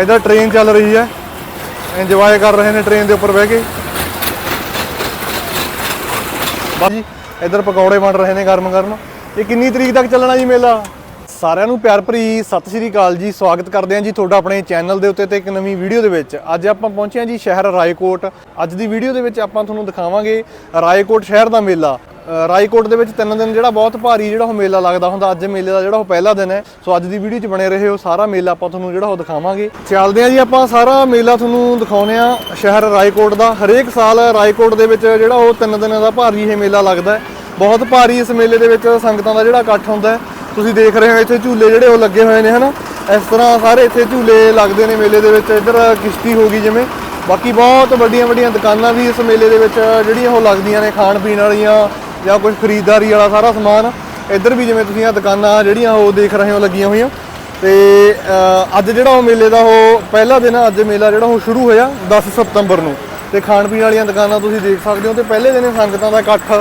ਇਧਰ ਟ੍ਰੇਨ ਚੱਲ ਰਹੀ ਹੈ। ਇੰਜੋਏ ਕਰ ਰਹੇ ਨੇ ਟ੍ਰੇਨ ਦੇ ਉੱਪਰ ਬਹਿ ਕੇ। ਬਾਜੀ ਇਧਰ ਪਕੌੜੇ ਬਣ ਰਹੇ ਨੇ ਗਰਮ ਗਰਮ ਇਹ ਕਿੰਨੀ ਤਰੀਕ ਤੱਕ ਚੱਲਣਾ ਜੀ ਮੇਲਾ? ਸਾਰਿਆਂ ਨੂੰ ਪਿਆਰ ਭਰੀ ਸਤਿ ਸ਼੍ਰੀ ਅਕਾਲ ਜੀ ਸਵਾਗਤ ਕਰਦੇ ਹਾਂ ਜੀ ਤੁਹਾਡਾ ਆਪਣੇ ਚੈਨਲ ਦੇ ਉੱਤੇ ਤੇ ਇੱਕ ਨਵੀਂ ਵੀਡੀਓ ਦੇ ਵਿੱਚ। ਅੱਜ ਆਪਾਂ ਪਹੁੰਚੇ ਹਾਂ ਜੀ ਸ਼ਹਿਰ ਰਾਏਕੋਟ। ਅੱਜ ਦੀ ਵੀਡੀਓ ਦੇ ਵਿੱਚ ਆਪਾਂ ਤੁਹਾਨੂੰ ਦਿਖਾਵਾਂਗੇ ਰਾਏਕੋਟ ਸ਼ਹਿਰ ਦਾ ਮੇਲਾ। ਅ, ਰਾਏਕੋਟ ਦੇ ਵਿੱਚ ਤਿੰਨ ਦਿਨ ਜਿਹੜਾ ਬਹੁਤ ਭਾਰੀ ਜਿਹੜਾ ਉਹ ਮੇਲਾ ਲੱਗਦਾ ਹੁੰਦਾ ਅੱਜ ਮੇਲੇ ਦਾ ਜਿਹੜਾ ਉਹ ਪਹਿਲਾ ਦਿਨ ਹੈ। ਸੋ ਅੱਜ ਦੀ ਵੀਡੀਓ 'ਚ ਬਣੇ ਰਹੇ ਹੋ ਸਾਰਾ ਮੇਲਾ ਆਪਾਂ ਤੁਹਾਨੂੰ ਜਿਹੜਾ ਉਹ ਦਿਖਾਵਾਂਗੇ। ਚੱਲਦੇ ਹਾਂ ਜੀ ਆਪਾਂ ਸਾਰਾ ਮੇਲਾ ਤੁਹਾਨੂੰ ਦਿਖਾਉਨੇ ਆ ਸ਼ਹਿਰ ਰਾਏਕੋਟ ਦਾ। ਹਰੇਕ ਸਾਲ ਰਾਏਕੋਟ ਦੇ ਵਿੱਚ ਜਿਹੜਾ ਉਹ ਤਿੰਨ ਦਿਨਾਂ ਦਾ ਭਾਰੀ ਇਹ ਮੇਲਾ ਲੱਗਦਾ ਬਹੁਤ ਭਾਰੀ ਇਸ ਮੇਲੇ ਦੇ ਵਿੱਚ ਸੰਗਤਾਂ ਦਾ ਜਿਹੜਾ ਇਕੱਠ ਹੁੰਦਾ ਹੈ। ਤੁਸੀਂ ਦੇਖ ਰਹੇ ਹੋ ਇੱਥੇ ਝੂਲੇ ਜਿਹੜੇ ਉਹ ਲੱਗੇ ਹੋਏ ਨੇ, ਹਨਾ? ਇਸ ਤਰ੍ਹਾਂ ਸਾਰੇ ਇੱਥੇ ਝੂਲੇ ਲੱਗਦੇ ਨੇ ਮੇਲੇ ਦੇ ਵਿੱਚ। ਇੱਧਰ ਕਿਸ਼ਤੀ ਹੋ ਗਈ ਜਿਵੇਂ। ਬਾਕੀ ਬਹੁਤ ਵੱਡੀਆਂ ਵੱਡੀਆਂ ਦੁਕਾਨਾਂ ਵੀ ਇਸ ਮੇਲੇ ਦੇ ਵਿੱਚ ਜਿਹੜੀਆਂ ਉਹ ਲੱਗਦੀਆਂ ਨੇ, ਖਾਣ ਪੀਣ ਵਾਲੀਆਂ ਜਾਂ ਕੁਝ ਖਰੀਦਦਾਰੀ ਵਾਲਾ ਸਾਰਾ ਸਮਾਨ। ਇੱਧਰ ਵੀ ਜਿਵੇਂ ਤੁਸੀਂ ਆ ਦੁਕਾਨਾਂ ਜਿਹੜੀਆਂ ਉਹ ਦੇਖ ਰਹੇ ਹੋ ਲੱਗੀਆਂ ਹੋਈਆਂ। ਤੇ ਅੱਜ ਜਿਹੜਾ ਉਹ ਮੇਲੇ ਦਾ ਉਹ ਪਹਿਲਾ ਦਿਨ ਅੱਜ ਮੇਲਾ ਜਿਹੜਾ ਉਹ ਸ਼ੁਰੂ ਹੋਇਆ 10 ਸਤੰਬਰ ਨੂੰ। ਤੇ ਖਾਣ ਪੀਣ ਵਾਲੀਆਂ ਦੁਕਾਨਾਂ ਤੁਸੀਂ ਦੇਖ ਸਕਦੇ ਹੋ ਤੇ ਪਹਿਲੇ ਦਿਨ ਸੰਗਤਾਂ ਦਾ ਇਕੱਠ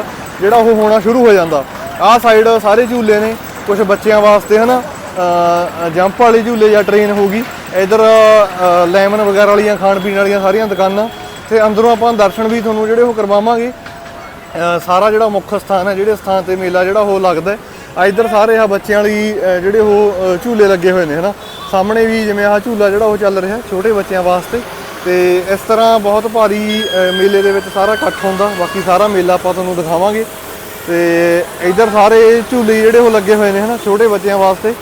ਜਿਹੜਾ ਉਹ ਹੋਣਾ ਸ਼ੁਰੂ ਹੋ ਜਾਂਦਾ। ਆਹ ਸਾਈਡ ਸਾਰੇ ਝੂਲੇ ਨੇ। ਕੁਝ ਬੱਚਿਆਂ ਵਾਸਤੇ ਹਨਾ ਅ, ਜੰਪ ਵਾਲੇ ਝੂਲੇ ਜਾਂ ਟ੍ਰੇਨ ਹੋਗੀ ਇਧਰ ਲੈਮਨ ਵਗੈਰਾ ਵਾਲੀਆਂ ਖਾਣ ਪੀਣ ਵਾਲੀਆਂ ਸਾਰੀਆਂ ਦੁਕਾਨਾਂ। ਤੇ ਅੰਦਰੋਂ ਆਪਾਂ ਦਰਸ਼ਨ ਵੀ ਤੁਹਾਨੂੰ ਜਿਹੜੇ ਉਹ ਕਰਵਾਵਾਂਗੇ। ਸਾਰਾ ਜਿਹੜਾ ਮੁੱਖ ਸਥਾਨ ਹੈ ਜਿਹੜੇ ਸਥਾਨ ਤੇ ਮੇਲਾ ਜਿਹੜਾ ਉਹ ਲੱਗਦਾ ਆ ਇੱਧਰ ਸਾਰੇ ਆ ਬੱਚਿਆਂ ਲਈ ਜਿਹੜੇ ਉਹ ਝੂਲੇ ਲੱਗੇ ਹੋਏ ਨੇ ਹਨਾ। ਸਾਹਮਣੇ ਵੀ ਜਿਵੇਂ ਆਹ ਝੂਲਾ ਜਿਹੜਾ ਉਹ ਚੱਲ ਰਿਹਾ ਛੋਟੇ ਬੱਚਿਆਂ ਵਾਸਤੇ। ਤੇ ਇਸ ਤਰ੍ਹਾਂ ਬਹੁਤ ਭਾਰੀ ਮੇਲੇ ਦੇ ਵਿੱਚ ਸਾਰਾ ਇਕੱਠ ਹੁੰਦਾ। ਬਾਕੀ ਸਾਰਾ ਮੇਲਾ ਆਪਾਂ ਤੁਹਾਨੂੰ ਦਿਖਾਵਾਂਗੇ। ਤੇ ਇੱਧਰ ਸਾਰੇ ਝੂਲੇ ਜਿਹੜੇ ਉਹ ਲੱਗੇ ਹੋਏ ਨੇ ਹਨਾ, ਛੋਟੇ ਬੱਚਿਆਂ ਵਾਸਤੇ।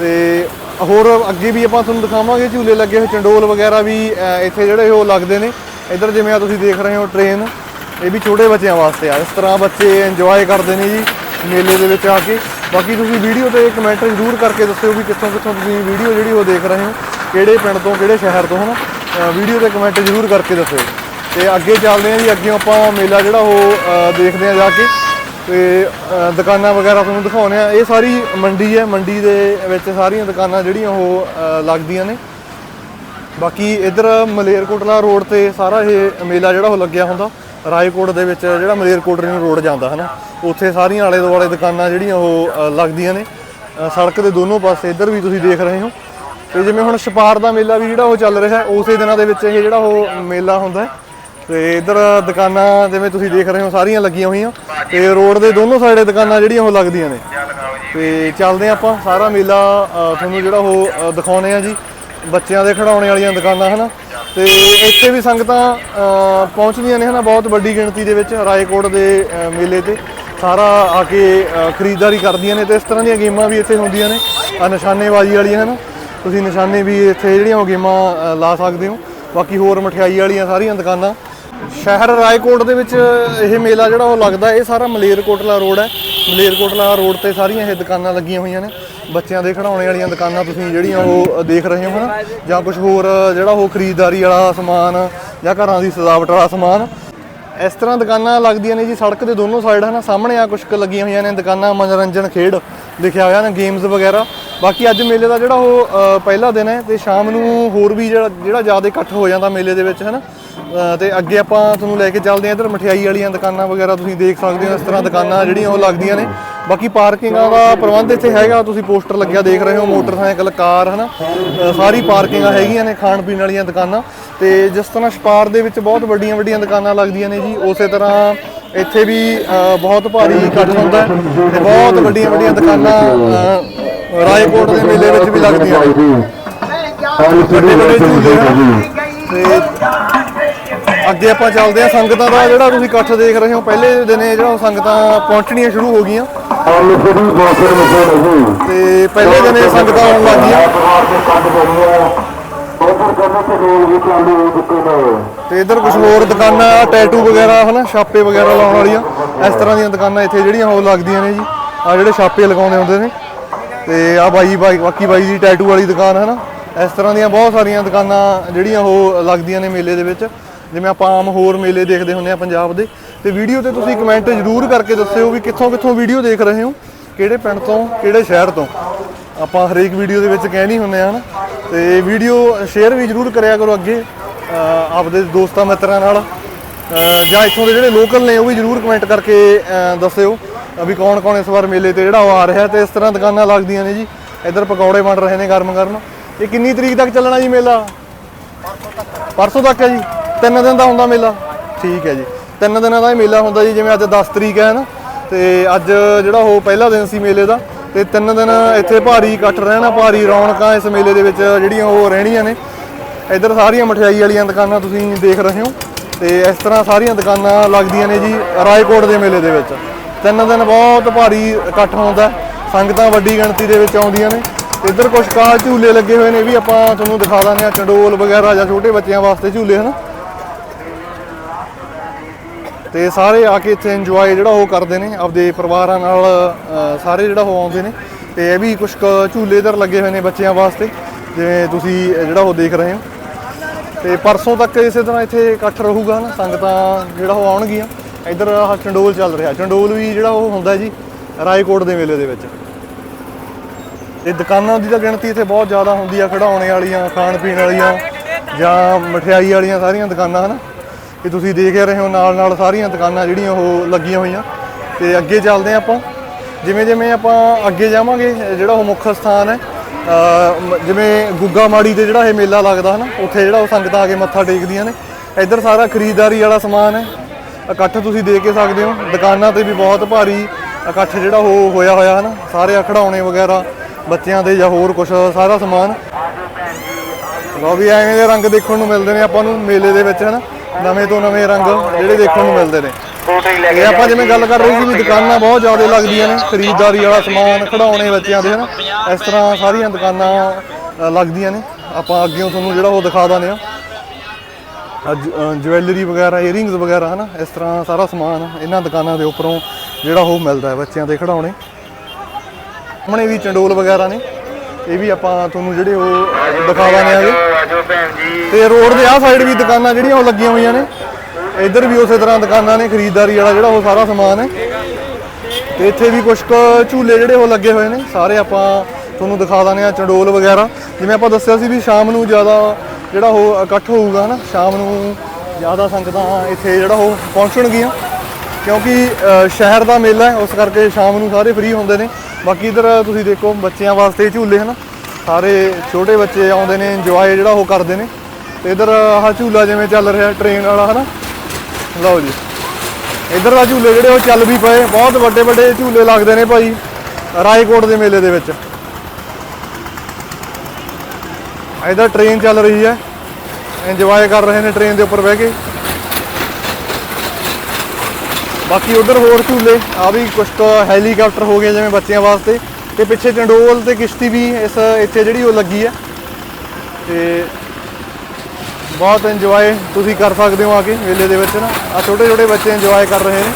ਤੇ ਹੋਰ ਅੱਗੇ ਵੀ ਆਪਾਂ ਤੁਹਾਨੂੰ ਦਿਖਾਵਾਂਗੇ ਝੂਲੇ ਲੱਗੇ ਹੋਏ, ਚੰਡੋਲ ਵਗੈਰਾ ਵੀ ਇੱਥੇ ਜਿਹੜੇ ਉਹ ਲੱਗਦੇ ਨੇ। ਇੱਧਰ ਜਿਵੇਂ ਆ ਤੁਸੀਂ ਦੇਖ ਰਹੇ ਹੋ ਟ੍ਰੇਨ ਇਹ ਵੀ ਛੋਟੇ ਬੱਚਿਆਂ ਵਾਸਤੇ ਆ। ਇਸ ਤਰ੍ਹਾਂ ਬੱਚੇ ਇੰਜੋਏ ਕਰਦੇ ਨੇ ਜੀ ਮੇਲੇ ਦੇ ਵਿੱਚ ਆ ਕੇ। ਬਾਕੀ ਤੁਸੀਂ ਵੀਡੀਓ ਤੇ ਕਮੈਂਟ ਜ਼ਰੂਰ ਕਰਕੇ ਦੱਸਿਓ ਵੀ ਕਿੱਥੋਂ ਕਿੱਥੋਂ ਤੁਸੀਂ ਵੀਡੀਓ ਜਿਹੜੀ ਉਹ ਦੇਖ ਰਹੇ ਹੋ, ਕਿਹੜੇ ਪਿੰਡ ਤੋਂ, ਕਿਹੜੇ ਸ਼ਹਿਰ ਤੋਂ, ਹਨਾ? ਵੀਡੀਓ ਤੇ ਕਮੈਂਟ ਜ਼ਰੂਰ ਕਰਕੇ ਦੱਸਿਓ। ਤੇ ਅੱਗੇ ਚੱਲਦੇ ਹਾਂ ਜੀ ਅੱਗੇ ਆਪਾਂ ਮੇਲਾ ਜਿਹੜਾ ਉਹ ਦੇਖਦੇ ਹਾਂ ਜਾ ਕੇ। ਤੇ ਦੁਕਾਨਾਂ ਵਗੈਰਾ ਤੁਹਾਨੂੰ ਦਿਖਾਉਣੇ ਆ ਇਹ ਸਾਰੀ ਮੰਡੀ ਹੈ। ਮੰਡੀ ਦੇ ਵਿੱਚ ਸਾਰੀਆਂ ਦੁਕਾਨਾਂ ਜਿਹੜੀਆਂ ਉਹ ਲੱਗਦੀਆਂ ਨੇ। ਬਾਕੀ ਇਧਰ ਮਲੇਰਕੋਟਲਾ ਰੋਡ ਤੇ ਸਾਰਾ ਇਹ ਮੇਲਾ ਜਿਹੜਾ ਉਹ ਲੱਗਿਆ ਹੁੰਦਾ। ਰਾਏਕੋਟ ਦੇ ਵਿੱਚ ਜਿਹੜਾ ਮਲੇਰਕੋਟਲੇ ਨੂੰ ਰੋਡ ਜਾਂਦਾ, ਹਨਾ? ਉੱਥੇ ਸਾਰੀਆਂ ਆਲੇ ਦੁਆਲੇ ਦੁਕਾਨਾਂ ਜਿਹੜੀਆਂ ਉਹ ਲੱਗਦੀਆਂ ਨੇ। ਸੜਕ ਦੇ ਦੋਨੋਂ ਪਾਸੇ ਇੱਧਰ ਵੀ ਤੁਸੀਂ ਦੇਖ ਰਹੇ ਹੋ। ਤੇ ਜਿਵੇਂ ਹੁਣ ਛਪਾਰ ਦਾ ਮੇਲਾ ਵੀ ਜਿਹੜਾ ਉਹ ਚੱਲ ਰਿਹਾ, ਉਸੇ ਦਿਨਾਂ ਦੇ ਵਿੱਚ ਇਹ ਜਿਹੜਾ ਉਹ ਮੇਲਾ ਹੁੰਦਾ ਹੈ। ਤੇ ਇਧਰ ਦੁਕਾਨਾਂ ਜਿਵੇਂ ਤੁਸੀਂ ਦੇਖ ਰਹੇ ਹੋ ਸਾਰੀਆਂ ਲੱਗੀਆਂ ਹੋਈਆਂ। ਤੇ ਰੋਡ ਦੇ ਦੋਨੋਂ ਸਾਈਡੇ ਦੁਕਾਨਾਂ ਜਿਹੜੀਆਂ ਉਹ ਲੱਗਦੀਆਂ ਨੇ। ਤੇ ਚੱਲਦੇ ਹਾਂ ਆਪਾਂ ਸਾਰਾ ਮੇਲਾ ਤੁਹਾਨੂੰ ਜਿਹੜਾ ਉਹ ਅ, ਦਿਖਾਉਣੇ ਆ ਜੀ। ਬੱਚਿਆਂ ਦੇ ਖਿਡੌਣੇ ਵਾਲੀਆਂ ਦੁਕਾਨਾਂ ਹਨਾ। ਤੇ ਇੱਥੇ ਵੀ ਸੰਗਤਾਂ ਪਹੁੰਚਦੀਆਂ ਨੇ ਹਨਾ ਬਹੁਤ ਵੱਡੀ ਗਿਣਤੀ ਦੇ ਵਿੱਚ ਰਾਏਕੋਟ ਦੇ ਮੇਲੇ ਤੇ। ਸਾਰਾ ਆ ਕੇ ਖਰੀਦਦਾਰੀ ਕਰਦੀਆਂ ਨੇ ਤੇ ਇਸ ਤਰ੍ਹਾਂ ਦੀਆਂ ਗੇਮਾਂ ਵੀ ਇੱਥੇ ਹੁੰਦੀਆਂ ਨੇ। ਆ ਨਿਸ਼ਾਨੇਬਾਜ਼ੀ ਵਾਲੀਆਂ ਹਨਾ। ਤੁਸੀਂ ਨਿਸ਼ਾਨੇ ਵੀ ਇੱਥੇ ਜਿਹੜੀਆਂ ਉਹ ਗੇਮਾਂ ਲਾ ਸਕਦੇ ਹੋ। ਬਾਕੀ ਹੋਰ ਮਠਿਆਈ ਵਾਲੀਆਂ ਸਾਰੀਆਂ ਦੁਕਾਨਾਂ। ਸ਼ਹਿਰ ਰਾਏਕੋਟ ਦੇ ਵਿੱਚ ਇਹ ਮੇਲਾ ਜਿਹੜਾ ਉਹ ਲੱਗਦਾ ਇਹ ਸਾਰਾ ਮਲੇਰਕੋਟਲਾ ਰੋਡ ਹੈ। ਮਲੇਰਕੋਟਲਾ ਰੋਡ ਤੇ ਸਾਰੀਆਂ ਇਹ ਦੁਕਾਨਾਂ ਲੱਗੀਆਂ ਹੋਈਆਂ ਨੇ। ਬੱਚਿਆਂ ਦੇ ਖਿਡੌਣੇ ਵਾਲੀਆਂ ਦੁਕਾਨਾਂ ਤੁਸੀਂ ਜਿਹੜੀਆਂ ਉਹ ਦੇਖ ਰਹੇ ਹੋ ਹਨਾ ਜਾਂ ਕੁਝ ਹੋਰ ਜਿਹੜਾ ਉਹ ਖਰੀਦਦਾਰੀ ਵਾਲਾ ਸਮਾਨ ਜਾਂ ਘਰਾਂ ਦੀ ਸਜਾਵਟ ਵਾਲਾ ਸਮਾਨ। ਇਸ ਤਰ੍ਹਾਂ ਦੁਕਾਨਾਂ ਲੱਗਦੀਆਂ ਨੇ ਜੀ ਸੜਕ ਦੇ ਦੋਨੋਂ ਸਾਈਡ ਹਨਾ ਸਾਹਮਣੇ ਆ ਕੁਝ ਲੱਗੀਆਂ ਹੋਈਆਂ ਨੇ ਦੁਕਾਨਾਂ ਮਨੋਰੰਜਨ ਖੇਡ ਲਿਖਿਆ ਹੋਇਆ ਨਾ ਗੇਮਸ ਵਗੈਰਾ। ਬਾਕੀ ਅੱਜ ਮੇਲੇ ਦਾ ਜਿਹੜਾ ਉਹ ਪਹਿਲਾ ਦਿਨ ਹੈ ਤੇ ਸ਼ਾਮ ਨੂੰ ਹੋਰ ਵੀ ਜਿਹੜਾ ਜਿਹੜਾ ਜ਼ਿਆਦਾ ਇਕੱਠ ਹੋ ਜਾਂਦਾ ਮੇਲੇ ਦੇ ਵਿੱਚ ਹਨਾ ਅ, ਤੇ ਅੱਗੇ ਆਪਾਂ ਤੁਹਾਨੂੰ ਲੈ ਕੇ ਚੱਲਦੇ ਹਾਂ ਇੱਧਰ ਮਠਿਆਈ ਵਾਲੀਆਂ ਦੁਕਾਨਾਂ ਵਗੈਰਾ ਤੁਸੀਂ ਦੇਖ ਸਕਦੇ ਹੋ ਇਸ ਤਰ੍ਹਾਂ ਦੁਕਾਨਾਂ ਜਿਹੜੀਆਂ ਉਹ ਲੱਗਦੀਆਂ ਨੇ। ਬਾਕੀ ਪਾਰਕਿੰਗਾਂ ਦਾ ਪ੍ਰਬੰਧ ਇੱਥੇ ਹੈਗਾ ਤੁਸੀਂ ਪੋਸਟਰ ਲੱਗਿਆ ਦੇਖ ਰਹੇ ਹੋ ਮੋਟਰਸਾਈਕਲ ਕਾਰ ਹਨਾ? ਸਾਰੀ ਪਾਰਕਿੰਗਾਂ ਹੈਗੀਆਂ ਨੇ ਖਾਣ ਪੀਣ ਵਾਲੀਆਂ ਦੁਕਾਨਾਂ। ਤੇ ਜਿਸ ਤਰ੍ਹਾਂ ਛਪਾਰ ਦੇ ਵਿੱਚ ਬਹੁਤ ਵੱਡੀਆਂ ਵੱਡੀਆਂ ਦੁਕਾਨਾਂ ਲੱਗਦੀਆਂ ਨੇ ਜੀ ਉਸੇ ਤਰ੍ਹਾਂ ਇੱਥੇ ਵੀ ਬਹੁਤ ਭਾਰੀ ਇਕੱਠ ਹੁੰਦਾ ਹੈ ਤੇ ਬਹੁਤ ਵੱਡੀਆਂ ਵੱਡੀਆਂ ਦੁਕਾਨਾਂ ਰਾਏਕੋਟ ਦੇ ਮੇਲੇ ਵਿੱਚ ਵੀ ਲੱਗਦੀਆਂ ਨੇ। ਵੱਡੇ ਵੱਡੇ ਝੂਲੇ ਤੇ ਅੱਗੇ ਆਪਾਂ ਚੱਲਦੇ ਹਾਂ ਸੰਗਤਾਂ ਦਾ, ਜਿਹੜਾ ਤੁਸੀਂ ਇਕੱਠ ਦੇਖ ਰਹੇ ਹੋ, ਪਹਿਲੇ ਦਿਨੇ ਜਿਹੜਾ ਉਹ ਸੰਗਤਾਂ ਪਹੁੰਚਣੀਆਂ ਸ਼ੁਰੂ ਹੋ ਗਈਆਂ। ਤੇ ਪਹਿਲੇ ਦਿਨੇ ਸੰਗਤਾਂ ਆਉਣ ਲੱਗ ਗਈਆਂ। ਤੇ ਇਧਰ ਕੁਝ ਹੋਰ ਦੁਕਾਨਾਂ ਟੈਟੂ ਵਗੈਰਾ, ਹਨਾ, ਛਾਪੇ ਵਗੈਰਾ ਲਾਉਣ ਵਾਲੀਆਂ। ਇਸ ਤਰ੍ਹਾਂ ਦੀਆਂ ਦੁਕਾਨਾਂ ਇੱਥੇ ਜਿਹੜੀਆਂ ਉਹ ਲੱਗਦੀਆਂ ਨੇ ਜੀ। ਆ ਜਿਹੜੇ ਛਾਪੇ ਲਗਾਉਂਦੇ ਹੁੰਦੇ ਨੇ। ਤੇ ਆ ਬਾਈ ਬਾਈ, ਬਾਕੀ ਬਾਈ ਦੀ ਟੈਟੂ ਵਾਲੀ ਦੁਕਾਨ, ਹਨਾ। ਇਸ ਤਰ੍ਹਾਂ ਦੀਆਂ ਬਹੁਤ ਸਾਰੀਆਂ ਦੁਕਾਨਾਂ ਜਿਹੜੀਆਂ ਉਹ ਲੱਗਦੀਆਂ ਨੇ ਮੇਲੇ ਦੇ ਵਿੱਚ। ਜਿਵੇਂ ਆਪਾਂ ਆਮ ਹੋਰ ਮੇਲੇ ਦੇਖਦੇ ਹੁੰਦੇ ਆ ਪੰਜਾਬ ਦੇ, ਤੇ ਵੀਡੀਓ ਤੇ ਤੁਸੀਂ ਕਮੈਂਟ ਜ਼ਰੂਰ ਕਰਕੇ ਦੱਸਿਓ ਵੀ ਕਿੱਥੋਂ ਕਿੱਥੋਂ ਵੀਡੀਓ ਦੇਖ ਰਹੇ ਹੋ, ਕਿਹੜੇ ਪਿੰਡ ਤੋਂ, ਕਿਹੜੇ ਸ਼ਹਿਰ ਤੋਂ। ਆਪਾਂ ਹਰੇਕ ਵੀਡੀਓ ਦੇ ਵਿੱਚ ਕਹਿਣੀ ਹੁੰਦੇ ਆ ਨਾ ਤੇ ਵੀਡੀਓ ਸ਼ੇਅਰ ਵੀ ਜ਼ਰੂਰ ਕਰਿਆ ਕਰੋ ਅੱਗੇ ਆਪਦੇ ਦੋਸਤਾਂ ਮਿੱਤਰਾਂ ਨਾਲ। ਜਾਂ ਇੱਥੋਂ ਦੇ ਜਿਹੜੇ ਲੋਕਲ ਨੇ, ਉਹ ਵੀ ਜ਼ਰੂਰ ਕਮੈਂਟ ਕਰਕੇ ਦੱਸਿਓ ਵੀ ਕੌਣ ਕੌਣ ਇਸ ਵਾਰ ਮੇਲੇ ਤੇ ਜਿਹੜਾ ਉਹ ਆ ਰਿਹਾ ਤੇ ਇਸ ਤਰ੍ਹਾਂ ਦੁਕਾਨਾਂ ਲੱਗਦੀਆਂ ਨੇ ਜੀ। ਇੱਧਰ ਪਕੌੜੇ ਬਣ ਰਹੇ ਨੇ ਗਰਮ ਗਰਮ। ਇਹ ਕਿੰਨੀ ਤਰੀਕ ਤੱਕ ਚੱਲਣਾ ਜੀ ਮੇਲਾ? ਪਰਸੋਂ ਤੱਕ ਹੈ ਜੀ। ਤਿੰਨ ਦਿਨ ਦਾ ਹੁੰਦਾ ਮੇਲਾ। ਠੀਕ ਹੈ ਜੀ। ਤਿੰਨ ਦਿਨਾਂ ਦਾ ਇਹ ਮੇਲਾ ਹੁੰਦਾ ਜੀ, ਜਿਵੇਂ ਅੱਜ 10 ਤਰੀਕ ਹੈ ਨਾ। ਤੇ ਅੱਜ ਜਿਹੜਾ ਉਹ ਪਹਿਲਾ ਦਿਨ ਸੀ ਮੇਲੇ ਦਾ, ਤੇ ਤਿੰਨ ਦਿਨ ਇੱਥੇ ਭਾਰੀ ਇਕੱਠ ਰਹਿਣਾ, ਭਾਰੀ ਰੌਣਕਾਂ ਇਸ ਮੇਲੇ ਦੇ ਵਿੱਚ ਜਿਹੜੀਆਂ ਉਹ ਰਹਿਣੀਆਂ ਨੇ। ਇੱਧਰ ਸਾਰੀਆਂ ਮਠਿਆਈ ਵਾਲੀਆਂ ਦੁਕਾਨਾਂ ਤੁਸੀਂ ਦੇਖ ਰਹੇ ਹੋ। ਤੇ ਇਸ ਤਰ੍ਹਾਂ ਸਾਰੀਆਂ ਦੁਕਾਨਾਂ ਲੱਗਦੀਆਂ ਨੇ ਜੀ, ਰਾਏਕੋਟ ਦੇ ਮੇਲੇ ਦੇ ਵਿੱਚ। ਤਿੰਨ ਦਿਨ ਬਹੁਤ ਭਾਰੀ ਇਕੱਠ ਹੁੰਦਾ, ਸੰਗਤਾਂ ਵੱਡੀ ਗਿਣਤੀ ਦੇ ਵਿੱਚ ਆਉਂਦੀਆਂ ਨੇ। ਇੱਧਰ ਕੁਝ ਕਾ ਝੂਲੇ ਲੱਗੇ ਹੋਏ ਨੇ, ਇਹ ਵੀ ਆਪਾਂ ਤੁਹਾਨੂੰ ਦਿਖਾ ਦਿੰਦੇ ਆ ਚੰਡੋਲ ਵਗੈਰਾ ਜਾਂ ਛੋਟੇ ਬੱਚਿਆਂ ਵਾਸਤੇ ਝੂਲੇ, ਹਨ? ਤੇ ਸਾਰੇ ਆ ਕੇ ਇੱਥੇ ਇੰਜੋਏ ਜਿਹੜਾ ਉਹ ਕਰਦੇ ਨੇ, ਆਪਦੇ ਪਰਿਵਾਰਾਂ ਨਾਲ ਸਾਰੇ ਜਿਹੜਾ ਉਹ ਆਉਂਦੇ ਨੇ। ਤੇ ਇਹ ਵੀ ਕੁਝ ਝੂਲੇ ਇਧਰ ਲੱਗੇ ਹੋਏ ਨੇ ਬੱਚਿਆਂ ਵਾਸਤੇ, ਜਿਵੇਂ ਤੁਸੀਂ ਜਿਹੜਾ ਉਹ ਦੇਖ ਰਹੇ ਹੋ। ਤੇ ਪਰਸੋਂ ਤੱਕ ਇਸੇ ਤਰ੍ਹਾਂ ਇੱਥੇ ਇਕੱਠ ਰਹੂਗਾ ਨਾ, ਸੰਗਤਾਂ ਜਿਹੜਾ ਉਹ ਆਉਣਗੀਆਂ। ਇੱਧਰ ਚੰਡੋਲ ਚੱਲ ਰਿਹਾ, ਚੰਡੋਲ ਵੀ ਜਿਹੜਾ ਉਹ ਹੁੰਦਾ ਜੀ, ਰਾਏਕੋਟ ਦੇ ਮੇਲੇ ਦੇ ਵਿੱਚ। ਤੇ ਦੁਕਾਨਾਂ ਦੀ ਤਾਂ ਗਿਣਤੀ ਇੱਥੇ ਬਹੁਤ ਜ਼ਿਆਦਾ ਹੁੰਦੀ ਆ, ਖਿਡੌਣੇ ਵਾਲੀਆਂ ਖਾਣ ਪੀਣ ਵਾਲੀਆਂ ਜਾਂ ਮਠਿਆਈ ਵਾਲੀਆਂ ਸਾਰੀਆਂ ਦੁਕਾਨਾਂ, ਹਨ? ਇਹ ਤੁਸੀਂ ਦੇਖ ਰਹੇ ਹੋ ਨਾਲ ਨਾਲ ਸਾਰੀਆਂ ਦੁਕਾਨਾਂ ਜਿਹੜੀਆਂ ਉਹ ਲੱਗੀਆਂ ਹੋਈਆਂ। ਤੇ ਅੱਗੇ ਚੱਲਦੇ ਹਾਂ ਆਪਾਂ। ਜਿਵੇਂ ਜਿਵੇਂ ਆਪਾਂ ਅੱਗੇ ਜਾਵਾਂਗੇ, ਜਿਹੜਾ ਉਹ ਮੁੱਖ ਸਥਾਨ ਹੈ ਜਿਵੇਂ ਗੁੱਗਾ ਮਾੜੀ ਤੇ ਜਿਹੜਾ ਇਹ ਮੇਲਾ ਲੱਗਦਾ ਹੈ ਨਾ ਉੱਥੇ ਜਿਹੜਾ ਉਹ ਸੰਗਤਾਂ ਆ ਕੇ ਮੱਥਾ ਟੇਕਦੀਆਂ ਨੇ। ਇੱਧਰ ਸਾਰਾ ਖਰੀਦਦਾਰੀ ਵਾਲਾ ਸਮਾਨ ਹੈ। ਇਕੱਠ ਤੁਸੀਂ ਦੇਖ ਕੇ ਸਕਦੇ ਹੋ। ਦੁਕਾਨਾਂ ਤੇ ਵੀ ਬਹੁਤ ਭਾਰੀ ਇਕੱਠ ਜਿਹੜਾ ਉਹ ਹੋਇਆ ਹੋਇਆ ਹੈ ਨਾ ਸਾਰੇ ਖਿਡੌਣੇ ਵਗੈਰਾ, ਬੱਚਿਆਂ ਦੇ ਜਾਂ ਹੋਰ ਕੁਝ ਸਾਰਾ ਸਮਾਨ। ਲੋ ਵੀ ਐਵੇਂ ਦੇ ਰੰਗ ਦੇਖਣ ਨੂੰ ਮਿਲਦੇ ਨੇ ਆਪਾਂ ਨੂੰ ਮੇਲੇ ਦੇ ਵਿੱਚ ਹਨਾ। ਨਵੇਂ ਤੋਂ ਨਵੇਂ ਰੰਗ ਜਿਹੜੇ ਦੇਖਣ ਨੂੰ ਮਿਲਦੇ ਨੇ। ਇਹ ਆਪਾਂ ਜਿਵੇਂ ਗੱਲ ਕਰ ਰਹੇ ਸੀ ਵੀ ਦੁਕਾਨਾਂ ਬਹੁਤ ਜ਼ਿਆਦਾ ਲੱਗਦੀਆਂ ਨੇ, ਖਰੀਦਦਾਰੀ ਵਾਲਾ ਸਮਾਨ, ਖਿਡੌਣੇ ਬੱਚਿਆਂ ਦੇ, ਹਨਾ? ਇਸ ਤਰ੍ਹਾਂ ਸਾਰੀਆਂ ਦੁਕਾਨਾਂ ਲੱਗਦੀਆਂ ਨੇ। ਆਪਾਂ ਅੱਗੇ ਤੁਹਾਨੂੰ ਜਿਹੜਾ ਉਹ ਦਿਖਾ ਦਾਂਗੇ ਆ ਜਵੈਲਰੀ ਵਗੈਰਾ ਈਅਰਿੰਗਸ ਵਗੈਰਾ, ਹਨਾ? ਇਸ ਤਰ੍ਹਾਂ ਸਾਰਾ ਸਮਾਨ ਇਹਨਾਂ ਦੁਕਾਨਾਂ ਦੇ ਉੱਪਰੋਂ ਜਿਹੜਾ ਉਹ ਮਿਲਦਾ ਹੈ, ਬੱਚਿਆਂ ਦੇ ਖਿਡੌਣੇ। ਸਾਹਮਣੇ ਵੀ ਚੰਡੋਲ ਵਗੈਰਾ ਨੇ। ਇਹ ਵੀ ਆਪਾਂ ਤੁਹਾਨੂੰ ਜਿਹੜੇ ਉਹ ਦਿਖਾ ਦਾਂਗੇ ਆਗੇ ਆਜੋ ਤੇ ਰੋਡ ਦੇ ਆਹ ਸਾਈਡ ਵੀ ਦੁਕਾਨਾਂ ਜਿਹੜੀਆਂ ਉਹ ਲੱਗੀਆਂ ਹੋਈਆਂ ਨੇ। ਇੱਧਰ ਵੀ ਉਸੇ ਤਰ੍ਹਾਂ ਦੁਕਾਨਾਂ ਨੇ, ਖਰੀਦਦਾਰੀ ਵਾਲਾ ਜਿਹੜਾ ਉਹ ਸਾਰਾ ਸਮਾਨ ਹੈ। ਤੇ ਇੱਥੇ ਵੀ ਕੁਝ ਕੁ ਝੂਲੇ ਜਿਹੜੇ ਉਹ ਲੱਗੇ ਹੋਏ ਨੇ। ਸਾਰੇ ਆਪਾਂ ਤੁਹਾਨੂੰ ਦਿਖਾ ਦਾਂਗੇ ਆ, ਚੰਡੋਲ ਵਗੈਰਾ। ਜਿਵੇਂ ਆਪਾਂ ਦੱਸਿਆ ਸੀ ਵੀ ਸ਼ਾਮ ਨੂੰ ਜ਼ਿਆਦਾ ਜਿਹੜਾ ਉਹ ਇਕੱਠ ਹੋਊਗਾ ਨਾ, ਸ਼ਾਮ ਨੂੰ ਜ਼ਿਆਦਾ ਸੰਗਤਾਂ ਇੱਥੇ ਜਿਹੜਾ ਉਹ ਪਹੁੰਚਣਗੀਆਂ। ਕਿਉਂਕਿ ਸ਼ਹਿਰ ਦਾ ਮੇਲਾ ਹੈ, ਉਸ ਕਰਕੇ ਸ਼ਾਮ ਨੂੰ ਸਾਰੇ ਫ੍ਰੀ ਹੁੰਦੇ ਨੇ। ਬਾਕੀ ਇਧਰ ਤੁਸੀਂ ਦੇਖੋ, ਬੱਚਿਆਂ ਵਾਸਤੇ ਝੂਲੇ, ਹਨ? ਸਾਰੇ ਛੋਟੇ ਬੱਚੇ ਆਉਂਦੇ ਨੇ ਇੰਜੋਏ ਜਿਹੜਾ ਉਹ ਕਰਦੇ ਨੇ। ਤੇ ਇਧਰ ਆਹ ਝੂਲਾ ਜਿਵੇਂ ਚੱਲ ਰਿਹਾ ਟ੍ਰੇਨ ਵਾਲਾ, ਹਨਾ? ਲਓ ਜੀ। ਇਧਰ ਦਾ ਝੂਲੇ ਜਿਹੜੇ ਉਹ ਚੱਲ ਵੀ ਪਏ, ਬਹੁਤ ਵੱਡੇ ਵੱਡੇ ਝੂਲੇ ਲੱਗਦੇ ਨੇ ਭਾਈ, ਰਾਏਕੋਟ ਦੇ ਮੇਲੇ ਦੇ ਵਿੱਚ। ਇਧਰ ਟ੍ਰੇਨ ਚੱਲ ਰਹੀ ਹੈ। ਇੰਜੋਏ ਕਰ ਰਹੇ ਨੇ ਟ੍ਰੇਨ ਦੇ ਉੱਪਰ ਬਹਿ ਕੇ। ਬਾਕੀ ਉਧਰ ਹੋਰ ਝੂਲੇ, ਆ ਵੀ ਕੁਝ ਤਾਂ ਹੈਲੀਕਾਪਟਰ ਹੋ ਗਏ ਜਿਵੇਂ ਬੱਚਿਆਂ ਵਾਸਤੇ। ਤੇ ਪਿੱਛੇ ਚੰਡੋਲ ਤੇ ਕਿਸ਼ਤੀ ਵੀ ਇਸ, ਇੱਥੇ ਜਿਹੜੀ ਉਹ ਲੱਗੀ ਹੈ ਤੇ ਬਹੁਤ ਇੰਜੋਏ ਤੁਸੀਂ ਕਰ ਸਕਦੇ ਹੋ ਆ ਕੇ ਮੇਲੇ ਦੇ ਵਿੱਚ ਨਾ। ਆ ਛੋਟੇ ਛੋਟੇ ਬੱਚੇ ਇੰਜੋਏ ਕਰ ਰਹੇ ਨੇ।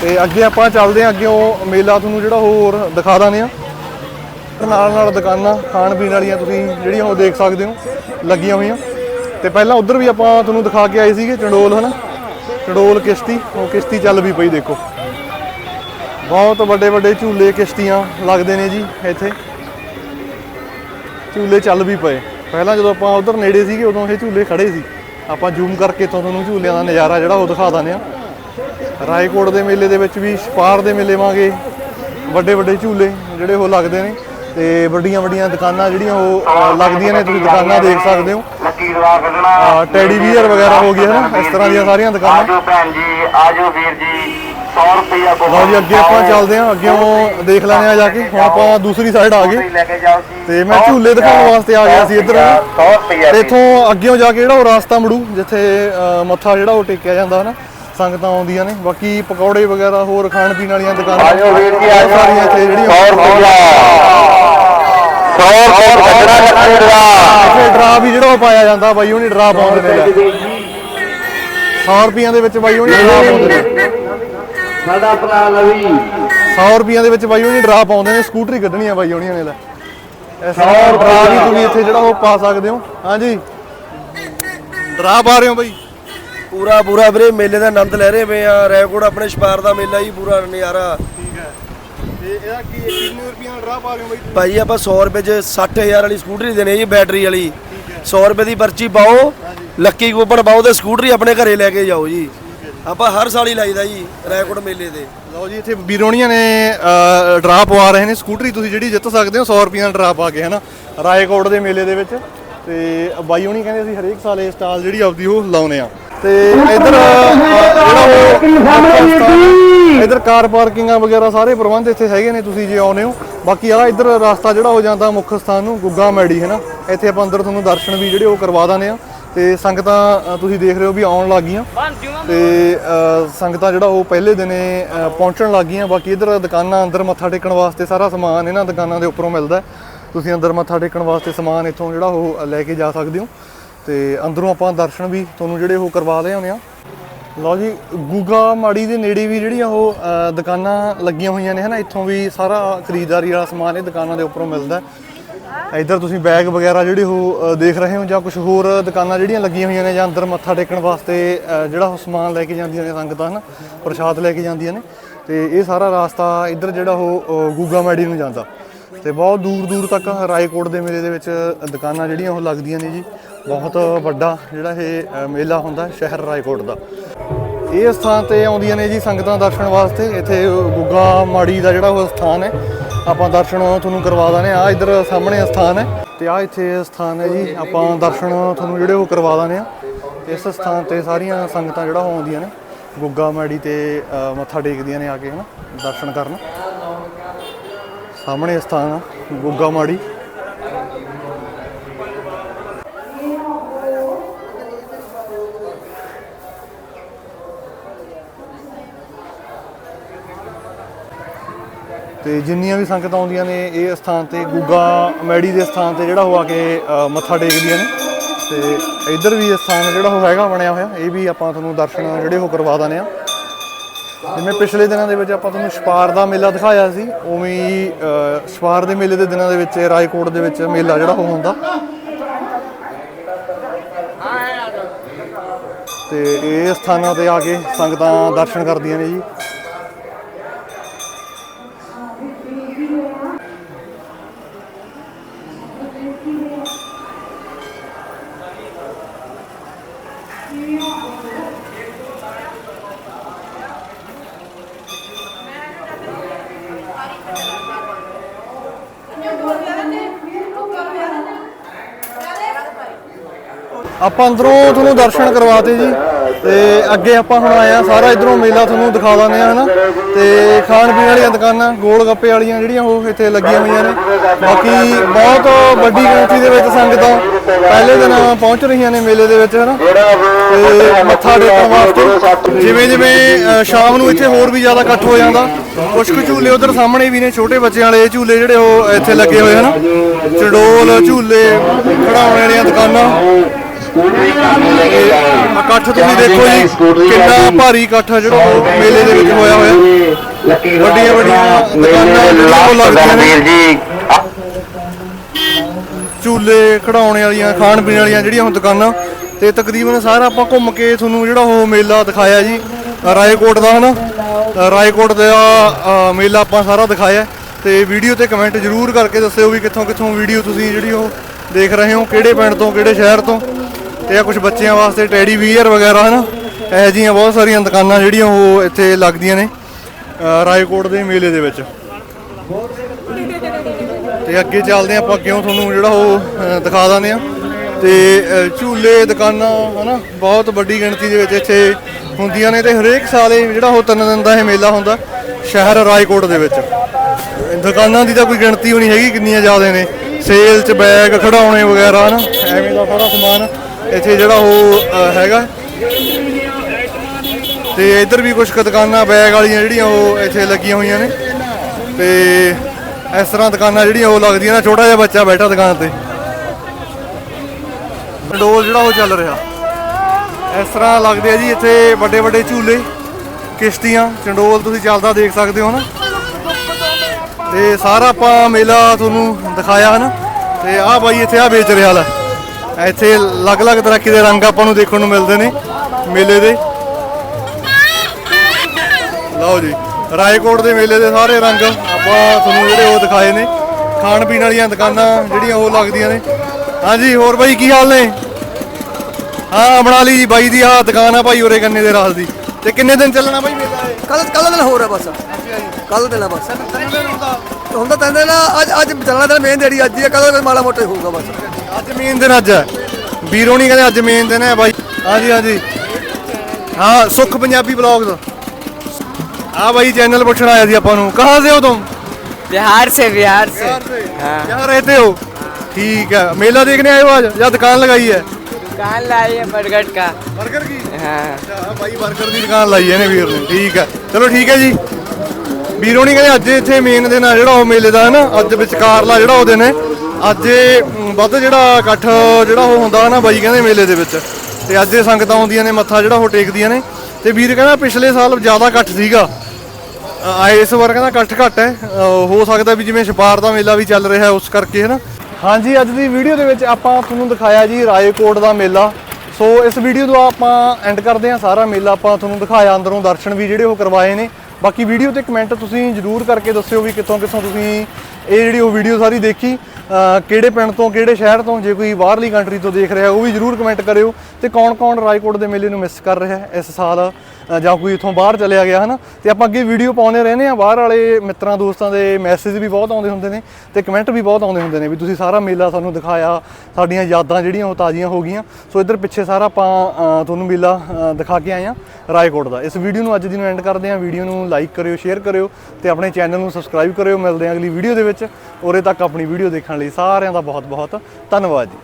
ਤੇ ਅੱਗੇ ਆਪਾਂ ਚੱਲਦੇ ਹਾਂ, ਅੱਗੇ ਉਹ ਮੇਲਾ ਤੁਹਾਨੂੰ ਜਿਹੜਾ ਹੋਰ ਦਿਖਾ ਦਾਂਗੇ ਆ। ਨਾਲ ਨਾਲ ਦੁਕਾਨਾਂ ਖਾਣ ਪੀਣ ਵਾਲੀਆਂ ਤੁਸੀਂ ਜਿਹੜੀਆਂ ਉਹ ਦੇਖ ਸਕਦੇ ਹੋ, ਲੱਗੀਆਂ ਹੋਈਆਂ। ਤੇ ਪਹਿਲਾਂ ਉਧਰ ਵੀ ਆਪਾਂ ਤੁਹਾਨੂੰ ਦਿਖਾ ਕੇ ਆਏ ਸੀਗੇ, ਚੰਡੋਲ, ਹਨਾ? ਚੰਡੋਲ ਕਿਸ਼ਤੀ, ਉਹ ਕਿਸ਼ਤੀ ਚੱਲ ਵੀ ਪਈ ਦੇਖੋ। ਬਹੁਤ ਵੱਡੇ ਵੱਡੇ ਝੂਲੇ ਕਿਸ਼ਤੀਆਂ ਲੱਗਦੇ ਨੇ ਜੀ ਇੱਥੇ। ਝੂਲੇ ਚੱਲ ਵੀ ਪਏ। ਪਹਿਲਾਂ ਜਦੋਂ ਆਪਾਂ ਉਧਰ ਨੇੜੇ ਸੀਗੇ, ਉਦੋਂ ਇਹ ਝੂਲੇ ਖੜੇ ਸੀ। ਆਪਾਂ ਜ਼ੂਮ ਕਰਕੇ ਤੁਹਾਨੂੰ ਝੂਲਿਆਂ ਦਾ ਨਜ਼ਾਰਾ ਜਿਹੜਾ ਉਹ ਦਿਖਾ ਦਿੰਦੇ ਆ ਰਾਏਕੋਟ ਦੇ ਮੇਲੇ ਦੇ ਵਿੱਚ ਵੀ ਛਪਾਰ ਦੇ ਮੇਲੇ ਵਾਂਗੇ ਵੱਡੇ ਵੱਡੇ ਝੂਲੇ ਜਿਹੜੇ ਉਹ ਲੱਗਦੇ ਨੇ। ਤੇ ਵੱਡੀਆਂ ਵੱਡੀਆਂ ਦੁਕਾਨਾਂ ਜਿਹੜੀਆਂ ਉਹ ਲੱਗਦੀਆਂ ਨੇ ਤੁਸੀਂ ਦੁਕਾਨਾਂ ਦੇਖ ਸਕਦੇ ਹੋ। ਟੈਡੀ ਬੀਅਰ ਵਗੈਰਾ ਹੋ ਗਏ ਹਨਾ ਇਸ ਤਰ੍ਹਾਂ ਦੀਆਂ ਸਾਰੀਆਂ ਦੁਕਾਨਾਂ। ਆਜੋ ਭੈਣ ਜੀ ਆਜੋ ਵੀਰ ਜੀ 100 ਰੁਪਇਆ ਕੋ ਲਓ ਜੀ ਅੱਗੇ ਆਪਾਂ ਚੱਲਦੇ ਹਾਂ ਅੱਗੇ ਉਹ ਦੇਖ ਲੈਣੇ ਆ ਜਾ ਕੇ। ਹੁਣ ਆਪਾਂ ਦੂਸਰੀ ਸਾਈਡ ਆ ਗਏ। ਤੇ ਮੈਂ ਝੂਲੇ ਦਿਖਾਉਣ ਵਾਸਤੇ ਆ ਗਿਆ ਸੀ ਇੱਧਰ। 100 ਰੁਪਇਆ ਤੇ ਇਥੋਂ ਅੱਗੇੋਂ ਜਾ ਕੇ ਜਿਹੜਾ ਉਹ ਰਾਸਤਾ ਮੁੜੂ ਜਿੱਥੇ ਮੱਥਾ ਜਿਹੜਾ ਉਹ ਟੇਕਿਆ ਜਾਂਦਾ ਹਨਾ ਸੰਗਤਾਂ ਆਉਂਦੀਆਂ ਨੇ। ਬਾਕੀ ਪਕੌੜੇ ਵਗੈਰਾ ਹੋਰ ਖਾਣ ਪੀਣ ਵਾਲੀਆਂ ਦੁਕਾਨਾਂ ਆਜੋ ਵੀਰ ਜੀ ਆਜੋ। ਸਾਰੀਆਂ ਇੱਥੇ 100 ਜਿਹੜੀਆਂ ਰੁਪਇਆ 100 ਰੁਪਇਆ ਕੱਢਣਾ ਲੱਕੀ ਦਵਾ ਇੱਥੇ ਡਰਾ। ਵੀ ਜਿਹੜਾ ਉਹ ਪਾਇਆ ਜਾਂਦਾ ਬਾਈ ਉਹਨੇ ਡਰਾ ਪਾਉਂਦੇ ਨੇ। 100 ਰੁਪਈਆਂ ਦੇ ਵਿੱਚ ਬਾਈ ਉਹਨੇ ਡਰਾ ਪਾਉਂਦੇ ਨੇ। ਸਾਡਾ ਭਰਾ ਲਵੀ 100 ਰੁਪਈਆਂ ਦੇ ਵਿੱਚ ਬਾਈ ਉਹਨੇ ਡਰਾ ਪਾਉਂਦੇ ਨੇ ਸਕੂਟਰੀ ਕੱਢਣੀ ਆ ਬਾਈ ਉਹਨੀਆਂ ਨੇ ਲੈ ਡਰਾ ਵੀ ਤੁਸੀਂ ਇੱਥੇ ਜਿਹੜਾ ਉਹ ਪਾ ਸਕਦੇ ਹੋ। ਹਾਂਜੀ। ਡਰਾ ਪਾ ਰਹੇ ਹੋ ਬਾਈ। ਪੂਰਾ ਪੂਰਾ ਵੀਰੇ ਮੇਲੇ ਦਾ ਆਨੰਦ ਲੈ ਰਹੇ ਪਏ ਆ। ਰੈਕੋਰਡ ਆਪਣੇ ਛਪਾਰ ਦਾ ਮੇਲਾ ਹੀ ਪੂਰਾ ਨਜ਼ਾਰਾ। ਠੀਕ ਹੈ। ਤੇ ਇਹਦਾ ਕੀ ਕਿੰਨੇ ਰੁਪਈਆਂ ਦਾ ਡਰਾ ਪਾ ਰਹੇ ਹੋ ਬਾਈ ਭਾਈ ਆਪਾਂ 100 ਰੁਪਏ ਚ 60000 ਵਾਲੀ ਸਕੂਟਰੀ ਦੇਣੀ ਜੀ ਬੈਟਰੀ ਵਾਲੀ। 100 ਰੁਪਏ ਦੀ ਪਰਚੀ ਪਾਓ ਲੱਕੀ ਕੂਪਨ ਪਾਓ ਤੇ ਸਕੂਟਰੀ ਆਪਣੇ ਘਰੇ ਲੈ ਕੇ ਜਾਓ ਜੀ। ਆਪਾਂ ਹਰ ਸਾਲ ਹੀ ਲਾਈਦਾ ਜੀ ਰੈਕੋਰਡ ਮੇਲੇ ਤੇ। ਲਓ ਜੀ ਇੱਥੇ ਬੀਰੋਣੀਆਂ ਨੇ ਅਹ, ਡਰਾ ਪਵਾ ਰਹੇ ਨੇ ਸਕੂਟਰੀ ਤੁਸੀਂ ਜਿਹੜੀ ਜਿੱਤ ਸਕਦੇ ਹੋ 100 ਰੁਪਈਆਂ ਦਾ ਡਰਾ ਪਾ ਕੇ ਹਨਾ? ਰਾਏਕੋਟ ਦੇ ਮੇਲੇ ਦੇ ਵਿੱਚ। ਤੇ ਬਾਈ ਹੁਣੀ ਕਹਿੰਦੇ ਅਸੀਂ ਹਰੇਕ ਸਾਲ ਇਹ ਸਟਾਲ ਜਿਹੜੀ ਆਪਦੀ ਉਹ ਲਾਉਨੇ ਆ ਤੇ ਇੱਧਰ ਜਿਹੜਾ ਉਹ ਇੱਧਰ ਕਾਰ ਪਾਰਕਿੰਗਾਂ ਵਗੈਰਾ ਸਾਰੇ ਪ੍ਰਬੰਧ ਇੱਥੇ ਹੈਗੇ ਨੇ ਤੁਸੀਂ ਜੇ ਆਉਨੇ ਹੋ। ਬਾਕੀ ਆ ਇੱਧਰ ਰਸਤਾ ਜਿਹੜਾ ਹੋ ਜਾਂਦਾ ਮੁੱਖ ਸਥਾਨ ਨੂੰ ਗੁੱਗਾ ਮੈੜੀ ਹੈ ਨਾ? ਇੱਥੇ ਆਪਾਂ ਅੰਦਰ ਤੁਹਾਨੂੰ ਦਰਸ਼ਨ ਵੀ ਜਿਹੜੇ ਉਹ ਕਰਵਾ ਦਾਨੇ ਆ ਤੇ ਸੰਗਤਾਂ ਤੁਸੀਂ ਦੇਖ ਰਹੇ ਹੋ ਵੀ ਆਉਣ ਲੱਗ ਗਈਆਂ ਤੇ ਸੰਗਤਾਂ ਜਿਹੜਾ ਉਹ ਪਹਿਲੇ ਦਿਨੇ ਪਹੁੰਚਣ ਲੱਗ ਗਈਆਂ ਬਾਕੀ ਇੱਧਰ ਦੁਕਾਨਾਂ ਅੰਦਰ ਮੱਥਾ ਟੇਕਣ ਵਾਸਤੇ ਸਾਰਾ ਸਮਾਨ ਇਹਨਾਂ ਦੁਕਾਨਾਂ ਦੇ ਉੱਪਰੋਂ ਮਿਲਦਾ। ਤੁਸੀਂ ਅੰਦਰ ਮੱਥਾ ਟੇਕਣ ਵਾਸਤੇ ਸਮਾਨ ਇੱਥੋਂ ਜਿਹੜਾ ਉਹ ਲੈ ਕੇ ਜਾ ਸਕਦੇ ਹੋ। ਤੇ ਅੰਦਰੋਂ ਆਪਾਂ ਦਰਸ਼ਨ ਵੀ ਤੁਹਾਨੂੰ ਜਿਹੜੇ ਉਹ ਕਰਵਾ ਲਿਆਉਂਦੇ ਆ। ਲਓ ਜੀ ਗੂਗਾ ਮਾੜੀ ਦੇ ਨੇੜੇ ਵੀ ਜਿਹੜੀਆਂ ਉਹ ਦੁਕਾਨਾਂ ਲੱਗੀਆਂ ਹੋਈਆਂ ਨੇ ਹਨਾ ਇੱਥੋਂ ਵੀ ਸਾਰਾ ਖਰੀਦਦਾਰੀ ਵਾਲਾ ਸਮਾਨ ਇਹ ਦੁਕਾਨਾਂ ਦੇ ਉੱਪਰੋਂ ਮਿਲਦਾ। ਇੱਧਰ ਤੁਸੀਂ ਬੈਗ ਵਗੈਰਾ ਜਿਹੜੇ ਉਹ ਦੇਖ ਰਹੇ ਹੋ ਜਾਂ ਕੁਝ ਹੋਰ ਦੁਕਾਨਾਂ ਜਿਹੜੀਆਂ ਲੱਗੀਆਂ ਹੋਈਆਂ ਨੇ ਜਾਂ ਅੰਦਰ ਮੱਥਾ ਟੇਕਣ ਵਾਸਤੇ ਜਿਹੜਾ ਉਹ ਸਮਾਨ ਲੈ ਕੇ ਜਾਂਦੀਆਂ ਨੇ ਸੰਗਤਾਂ ਹਨਾ ਪ੍ਰਸ਼ਾਦ ਲੈ ਕੇ ਜਾਂਦੀਆਂ ਨੇ। ਤੇ ਇਹ ਸਾਰਾ ਰਾਸਤਾ ਇੱਧਰ ਜਿਹੜਾ ਉਹ ਅ, ਗੂਗਾ ਮਾੜੀ ਨੂੰ ਜਾਂਦਾ। ਤੇ ਬਹੁਤ ਦੂਰ ਦੂਰ ਤੱਕ ਰਾਏਕੋਟ ਦੇ ਮੇਲੇ ਦੇ ਵਿੱਚ ਦੁਕਾਨਾਂ ਜਿਹੜੀਆਂ ਉਹ ਲੱਗਦੀਆਂ ਨੇ ਜੀ। ਬਹੁਤ ਵੱਡਾ ਜਿਹੜਾ ਇਹ ਮੇਲਾ ਹੁੰਦਾ ਸ਼ਹਿਰ ਰਾਏਕੋਟ ਦਾ। ਇਹ ਸਥਾਨ ਤੇ ਆਉਂਦੀਆਂ ਨੇ ਜੀ ਸੰਗਤਾਂ ਦਰਸ਼ਨ ਵਾਸਤੇ। ਇੱਥੇ ਗੁੱਗਾ ਮਾੜੀ ਦਾ ਜਿਹੜਾ ਉਹ ਸਥਾਨ ਹੈ। ਆਪਾਂ ਦਰਸ਼ਨ ਤੁਹਾਨੂੰ ਕਰਵਾ ਦਾਂਗੇ। ਆ ਇੱਧਰ ਸਾਹਮਣੇ ਸਥਾਨ ਹੈ ਤੇ ਆ ਇੱਥੇ ਸਥਾਨ ਹੈ ਜੀ। ਆਪਾਂ ਦਰਸ਼ਨ ਤੁਹਾਨੂੰ ਜਿਹੜੇ ਉਹ ਕਰਵਾ ਦਾਂਗੇ। ਆ ਇਸ ਸਥਾਨ ਤੇ ਸਾਰੀਆਂ ਸੰਗਤਾਂ ਜਿਹੜਾ ਉਹ ਆਉਂਦੀਆਂ ਨੇ। ਗੁੱਗਾ ਮਾੜੀ ਤੇ ਮੱਥਾ ਟੇਕਦੀਆਂ ਨੇ ਆ ਕੇ ਹਨਾ, ਦਰਸ਼ਨ ਕਰਨ। ਸਾਹਮਣੇ ਸਥਾਨ ਆ, ਗੁੱਗਾ ਮਾੜੀ। ਤੇ ਜਿੰਨੀਆਂ ਵੀ ਸੰਗਤਾਂ ਆਉਂਦੀਆਂ ਨੇ ਇਹ ਸਥਾਨ ਤੇ ਗੁੱਗਾ ਮੈੜੀ ਦੇ ਸਥਾਨ ਤੇ ਜਿਹੜਾ ਉਹ ਆ ਕੇ ਮੱਥਾ ਟੇਕਦੀਆਂ ਨੇ। ਤੇ ਇੱਧਰ ਵੀ ਇਹ ਸਥਾਨ ਜਿਹੜਾ ਉਹ ਹੈਗਾ, ਬਣਿਆ ਹੋਇਆ, ਇਹ ਵੀ ਆਪਾਂ ਤੁਹਾਨੂੰ ਦਰਸ਼ਨ ਜਿਹੜੇ ਉਹ ਕਰਵਾ ਦਾਨੇ ਆ ਜਿਵੇਂ ਪਿਛਲੇ ਦਿਨਾਂ ਦੇ ਵਿੱਚ ਆਪਾਂ ਤੁਹਾਨੂੰ ਛਪਾਰ ਦਾ ਮੇਲਾ ਦਿਖਾਇਆ ਸੀ, ਉਵੇਂ ਹੀ ਛਪਾਰ ਦੇ ਮੇਲੇ ਦੇ ਦਿਨਾਂ ਦੇ ਵਿੱਚ, ਰਾਏਕੋਟ ਦੇ ਵਿੱਚ ਮੇਲਾ ਜਿਹੜਾ ਉਹ ਹੁੰਦਾ। ਤੇ ਇਹ ਸਥਾਨਾਂ ਤੇ ਆ ਕੇ ਸੰਗਤਾਂ ਦਰਸ਼ਨ ਕਰਦੀਆਂ ਨੇ ਜੀ। ਆਪਾਂ ਅੰਦਰੋਂ ਤੁਹਾਨੂੰ ਦਰਸ਼ਨ ਕਰਵਾਤੇ ਜੀ ਤੇ ਅੱਗੇ ਆਪਾਂ ਹੁਣ ਆਏ ਆ, ਸਾਰਾ ਇਧਰੋਂ ਮੇਲਾ ਤੁਹਾਨੂੰ ਦਿਖਾ ਦਾਂਗੇ ਹਨਾ? ਤੇ ਖਾਣ ਪੀਣ ਵਾਲੀਆਂ ਦੁਕਾਨਾਂ, ਗੋਲ ਗੱਪੇ ਵਾਲੀਆਂ ਜਿਹੜੀਆਂ ਉਹ ਇੱਥੇ ਲੱਗੀਆਂ ਹੋਈਆਂ ਨੇ। ਬਾਕੀ ਬਹੁਤ ਵੱਡੀ ਗਿਣਤੀ ਦੇ ਵਿੱਚ ਸੰਗਤਾਂ ਪਹਿਲੇ ਦਿਨ ਪਹੁੰਚ ਰਹੀਆਂ ਨੇ ਮੇਲੇ ਦੇ ਵਿੱਚ, ਹਨਾ? ਤੇ ਮੱਥਾ ਟੇਕਣ ਵਾਸਤੇ। ਜਿਵੇਂ ਜਿਵੇਂ ਸ਼ਾਮ ਨੂੰ ਇੱਥੇ ਹੋਰ ਵੀ ਜ਼ਿਆਦਾ ਇਕੱਠ ਹੋ ਜਾਂਦਾ। ਕੁਝ ਕੁ ਝੂਲੇ ਉਧਰ ਸਾਹਮਣੇ ਵੀ ਨੇ, ਛੋਟੇ ਬੱਚਿਆਂ ਵਾਲੇ ਝੂਲੇ ਜਿਹੜੇ ਉਹ ਇੱਥੇ ਲੱਗੇ ਹੋਏ, ਹਨ? ਚੰਡੋਲ, ਝੂਲੇ ਖੜਾਉਣੇ ਵਾਲੀਆਂ ਦੁਕਾਨਾਂ। ਇਕੱਠ ਤੁਸੀਂ ਦੇਖੋ ਜੀ ਕਿੰਨਾ ਭਾਰੀ ਇਕੱਠ ਆ ਜਿਹੜਾ ਮੇਲੇ ਦੇ ਵਿੱਚ ਹੋਇਆ ਹੋਇਆ। ਵੱਡੀਆਂ ਵੱਡੀਆਂ ਦੁਕਾਨਾਂ ਜਿਹੜੀਆਂ ਲੱਗਦੀਆਂ ਨੇ। ਵੀਰ ਜੀ ਝੂਲੇ ਖੜਾਉਣੇ ਵਾਲੀਆਂ ਖਾਣ ਪੀਣ ਵਾਲੀਆਂ ਜਿਹੜੀਆਂ ਹੁਣ ਦੁਕਾਨਾਂ ਤੇ ਤਕਰੀਬਨ ਸਾਰਾ ਆਪਾਂ ਘੁੰਮ ਕੇ ਤੁਹਾਨੂੰ ਜਿਹੜਾ ਉਹ ਮੇਲਾ ਦਿਖਾਇਆ ਜੀ। ਰਾਏਕੋਟ ਦਾ ਹਨਾ? ਰਾਏਕੋਟ ਦਾ ਮੇਲਾ ਆਪਾਂ ਸਾਰਾ ਦਿਖਾਇਆ ਤੇ ਵੀਡੀਓ ਤੇ ਕਮੈਂਟ ਜ਼ਰੂਰ ਕਰਕੇ ਦੱਸਿਓ ਵੀ ਕਿੱਥੋਂ ਕਿੱਥੋਂ ਵੀਡੀਓ ਤੁਸੀਂ ਜਿਹੜੀ ਉਹ ਦੇਖ ਰਹੇ ਹੋ ਕਿਹੜੇ ਪਿੰਡ ਤੋਂ ਕਿਹੜੇ ਸ਼ਹਿਰ ਤੋਂ। ਤੇ ਆ ਕੁਝ ਬੱਚਿਆਂ ਵਾਸਤੇ ਟੈਡੀ ਵੀਅਰ ਵਗੈਰਾ, ਹਨਾ? ਇਹੋ ਜਿਹੀਆਂ ਬਹੁਤ ਸਾਰੀਆਂ ਦੁਕਾਨਾਂ ਜਿਹੜੀਆਂ ਉਹ ਇੱਥੇ ਲੱਗਦੀਆਂ ਨੇ ਰਾਏਕੋਟ ਦੇ ਮੇਲੇ ਦੇ ਵਿੱਚ। ਤੇ ਅੱਗੇ ਚੱਲਦੇ ਹਾਂ ਆਪਾਂ, ਕਿਉਂ ਤੁਹਾਨੂੰ ਜਿਹੜਾ ਉਹ ਦਿਖਾ ਦਾਂਦੇ ਆ ਤੇ ਝੂਲੇ, ਦੁਕਾਨਾਂ, ਹਨਾ? ਬਹੁਤ ਵੱਡੀ ਗਿਣਤੀ ਦੇ ਵਿੱਚ ਇੱਥੇ ਹੁੰਦੀਆਂ ਨੇ ਤੇ ਹਰੇਕ ਸਾਲ ਇਹ ਜਿਹੜਾ ਉਹ ਤਿੰਨ ਦਿਨ ਦਾ ਇਹ ਮੇਲਾ ਹੁੰਦਾ, ਸ਼ਹਿਰ ਰਾਏਕੋਟ ਦੇ ਵਿੱਚ। ਦੁਕਾਨਾਂ ਦੀ ਤਾਂ ਕੋਈ ਗਿਣਤੀ ਵੀ ਨਹੀਂ ਹੈਗੀ ਕਿੰਨੀਆਂ ਜ਼ਿਆਦਾ ਨੇ। ਸੇਲ 'ਚ ਬੈਗ ਖੜਾਉਣੇ ਵਗੈਰਾ, ਹਨਾ? ਐਵੇਂ ਦਾ ਸਾਰਾ ਸਮਾਨ ਇੱਥੇ ਜਿਹੜਾ ਉਹ ਹੈਗਾ। ਤੇ ਇੱਧਰ ਵੀ ਕੁਝ ਦੁਕਾਨਾਂ, ਬੈਗ ਵਾਲੀਆਂ ਜਿਹੜੀਆਂ ਉਹ ਇੱਥੇ ਲੱਗੀਆਂ ਹੋਈਆਂ ਨੇ। ਤੇ ਇਸ ਤਰ੍ਹਾਂ ਦੁਕਾਨਾਂ ਜਿਹੜੀਆਂ ਉਹ ਲੱਗਦੀਆਂ ਨੇ, ਛੋਟਾ ਜਿਹਾ ਬੱਚਾ ਬੈਠਾ ਦੁਕਾਨ ਤੇ। ਡੋਲ ਜਿਹੜਾ ਉਹ ਚੱਲ ਰਿਹਾ। ਇਸ ਤਰ੍ਹਾਂ ਲੱਗਦੇ ਆ ਜੀ ਇੱਥੇ ਵੱਡੇ ਵੱਡੇ ਝੂਲੇ, ਕਿਸ਼ਤੀਆਂ, ਚੰਡੋਲ ਤੁਸੀਂ ਚੱਲਦਾ ਦੇਖ ਸਕਦੇ ਹੋ ਨਾ। ਤੇ ਸਾਰਾ ਆਪਾਂ ਮੇਲਾ ਤੁਹਾਨੂੰ ਦਿਖਾਇਆ ਹਨਾ ਤੇ ਆਹ ਬਾਈ ਇੱਥੇ ਆ ਵੇਚ ਰਿਹਾ ਲੈ। ਇੱਥੇ ਅਲੱਗ-ਅਲੱਗ ਤਰ੍ਹਾਂ ਦੇ ਰੰਗ ਆਪਾਂ ਨੂੰ ਦੇਖਣ ਨੂੰ ਮਿਲਦੇ ਨੇ ਮੇਲੇ ਦੇ। ਲਓ ਜੀ ਰਾਏਕੋਟ ਦੇ ਮੇਲੇ ਦੇ ਸਾਰੇ ਰੰਗ ਆਪਾਂ ਤੁਹਾਨੂੰ ਜਿਹੜੇ ਉਹ ਦਿਖਾਏ ਨੇ। ਖਾਣ ਪੀਣ ਵਾਲੀਆਂ ਦੁਕਾਨਾਂ ਜਿਹੜੀਆਂ ਉਹ ਲੱਗਦੀਆਂ ਨੇ। ਹਾਂਜੀ ਹੋਰ ਬਾਈ ਕੀ ਹਾਲ ਨੇ? ਹਾਂ ਬਣਾ ਲਈ ਜੀ ਬਾਈ ਦੀ ਆਹ ਦੁਕਾਨ ਆ ਭਾਈ ਉਰੇ ਗੰਨੇ ਦੇ ਰਾਸ ਦੀ। ਤੇ ਕਿੰਨੇ ਦਿਨ ਚੱਲਣਾ ਬਾਈ ਮੇਲਾ ਇਹ? ਕੱਲ ਕੱਲ ਦਿਨ ਹੋਰ ਹੈ ਬਸ। ਕੱਲ ਦੇਣਾ ਬਸ। ਹੁਣ ਤਾਂ ਨਾ ਅੱਜ ਅੱਜ ਚੱਲਣਾ ਤਾਂ ਮੇਨ ਜਿਹੜੀ ਅੱਜ ਹੀ ਕਦੋਂ ਮਾੜਾ ਮੋਟਾ ਹੋਊਗਾ ਬਸ। ਅੱਜ ਮੇਨ ਦਿਨ ਅੱਜ ਹੈ। ਵੀਰੋ ਨਹੀਂ ਕਹਿੰਦੇ ਅੱਜ ਮੇਨ ਦਿਨ ਹੈ ਬਾਈ। ਹਾਂਜੀ ਹਾਂਜੀ। ਹਾਂ ਸੁਖ ਪੰਜਾਬੀ ਬਲੌਗਸ ਆ ਬਾਈ ਚੈਨਲ ਪੁੱਛਣ ਆਇਆ ਸੀ ਆਪਾਂ ਨੂੰ। ਕਹਾਂ ਸੇ ਹੋ ਤੁਮ? बिहार से बिहार से हाँ। यहाँ रहते हो ठीक है मेला देखने आए हो आज या दुकान लगाई है दुकान लाई है बरगद का बर्गर की हाँ ਬਾਈ ਬਰਗਰ ਦੀ ਦੁਕਾਨ ਲਾਈ ਇਹਨੇ ਵੀਰ ਨੇ। ਠੀਕ ਹੈ। ਚਲੋ ਠੀਕ ਹੈ ਜੀ। ਵੀਰੋ ਨਹੀਂ ਕਹਿੰਦੇ ਅੱਜ ਇੱਥੇ ਮੇਨ ਦਿਨ ਆ ਜਿਹੜਾ ਉਹ ਮੇਲੇ ਦਾ ਹੈ ਨਾ? ਅੱਜ ਵਿਚਕਾਰਲਾ ਜਿਹੜਾ ਉਹ ਦਿਨ ਅੱਜ ਇਹ, ਵੱਧ ਜਿਹੜਾ ਇਕੱਠ ਜਿਹੜਾ ਉਹ ਹੁੰਦਾ ਨਾ ਬਾਈ ਕਹਿੰਦੇ ਮੇਲੇ ਦੇ ਵਿੱਚ ਤੇ ਅੱਜ ਇਹ ਸੰਗਤਾਂ ਆਉਂਦੀਆਂ ਨੇ ਮੱਥਾ ਜਿਹੜਾ ਉਹ ਟੇਕਦੀਆਂ ਨੇ ਤੇ ਵੀਰ ਕਹਿੰਦਾ ਪਿਛਲੇ ਸਾਲ ਜ਼ਿਆਦਾ ਇਕੱਠ ਸੀਗਾ। ਆ ਇਸ ਵਾਰ ਕਹਿੰਦਾ ਇਕੱਠ ਘੱਟ ਹੈ ਹੋ ਸਕਦਾ ਵੀ ਜਿਵੇਂ ਛਪਾਰ ਦਾ ਮੇਲਾ ਵੀ ਚੱਲ ਰਿਹਾ ਉਸ ਕਰਕੇ ਹੈ ਨਾ? ਹਾਂਜੀ ਅੱਜ ਦੀ ਵੀਡੀਓ ਦੇ ਵਿੱਚ ਆਪਾਂ ਤੁਹਾਨੂੰ ਦਿਖਾਇਆ ਜੀ ਰਾਏਕੋਟ ਦਾ ਮੇਲਾ। ਸੋ ਇਸ ਵੀਡੀਓ ਤੋਂ ਆਪਾਂ ਐਂਡ ਕਰਦੇ ਹਾਂ ਸਾਰਾ ਮੇਲਾ ਆਪਾਂ ਤੁਹਾਨੂੰ ਦਿਖਾਇਆ ਅੰਦਰੋਂ ਦਰਸ਼ਨ ਵੀ ਜਿਹੜੇ ਉਹ ਕਰਵਾਏ ਨੇ। ਬਾਕੀ ਵੀਡੀਓ ਤੇ ਕਮੈਂਟ ਤੁਸੀਂ ਜਰੂਰ ਕਰਕੇ ਦੱਸਿਓ ਵੀ ਕਿੱਥੋਂ ਕਿੱਥੋਂ ਤੁਸੀਂ ਇਹ ਜਿਹੜੀ ਉਹ ਵੀਡੀਓ ਸਾਰੀ ਦੇਖੀ। ਕਿਹੜੇ ਪਿੰਡ ਤੋਂ, ਕਿਹੜੇ ਸ਼ਹਿਰ ਤੋਂ, ਜੇ ਕੋਈ ਬਾਹਰਲੀ ਕੰਟਰੀ ਤੋਂ ਦੇਖ ਰਿਹਾ ਉਹ ਵੀ ਜਰੂਰ ਕਮੈਂਟ ਕਰਿਓ ਤੇ ਕੌਣ-ਕੌਣ ਰਾਏਕੋਟ ਦੇ ਮੇਲੇ ਨੂੰ ਮਿਸ ਕਰ ਰਿਹਾ ਇਸ ਸਾਲ ਜਾਂ ਕੋਈ ਇਥੋਂ ਬਾਹਰ ਚਲਿਆ ਗਿਆ, ਹਨਾ? ਤੇ ਆਪਾਂ ਅੱਗੇ ਵੀਡੀਓ ਪਾਉਂਦੇ ਰਹਿੰਦੇ ਆ ਬਾਹਰ ਵਾਲੇ ਮਿੱਤਰਾਂ, ਦੋਸਤਾਂ ਦੇ ਮੈਸੇਜ ਵੀ ਬਹੁਤ ਆਉਂਦੇ ਹੁੰਦੇ ਨੇ ਤੇ ਕਮੈਂਟ ਵੀ ਬਹੁਤ ਆਉਂਦੇ ਹੁੰਦੇ ਨੇ ਵੀ ਤੁਸੀਂ ਸਾਰਾ ਮੇਲਾ ਸਾਨੂੰ ਦਿਖਾਇਆ, ਸਾਡੀਆਂ ਯਾਦਾਂ ਜਿਹੜੀਆਂ ਉਹ ਤਾਜ਼ੀਆਂ ਹੋ ਗਈਆਂ। ਸੋ ਇੱਧਰ ਪਿੱਛੇ ਸਾਰਾ ਆਪਾਂ ਤੁਹਾਨੂੰ ਮੇਲਾ ਦਿਖਾ ਕੇ ਆਏ ਆ ਰਾਏਕੋਟ ਦਾ। ਇਸ ਵੀਡੀਓ ਨੂੰ ਅੱਜ ਦੀ ਨੂੰ ਐਂਡ ਕਰਦੇ ਆ ਵੀਡੀਓ ਨੂੰ ਲਾਈਕ ਕਰਿਓ ਸ਼ੇਅਰ ਕਰਿਓ ਤੇ ਆਪਣੇ ਚੈਨਲ ਨੂੰ ਸਬਸਕ੍ਰਾਈਬ ਕਰਿਓ। ਮਿਲਦੇ ਆ ਅਗਲੀ ਵੀਡੀਓ ਦੇ ਵਿੱਚ। ਉਰੇ ਤੱਕ ਆਪਣੀ ਵੀਡੀਓ ਦੇਖਣ ਲਈ ਸਾਰਿਆਂ ਦਾ ਬਹੁਤ ਬਹੁਤ ਧੰਨਵਾਦ ਜੀ।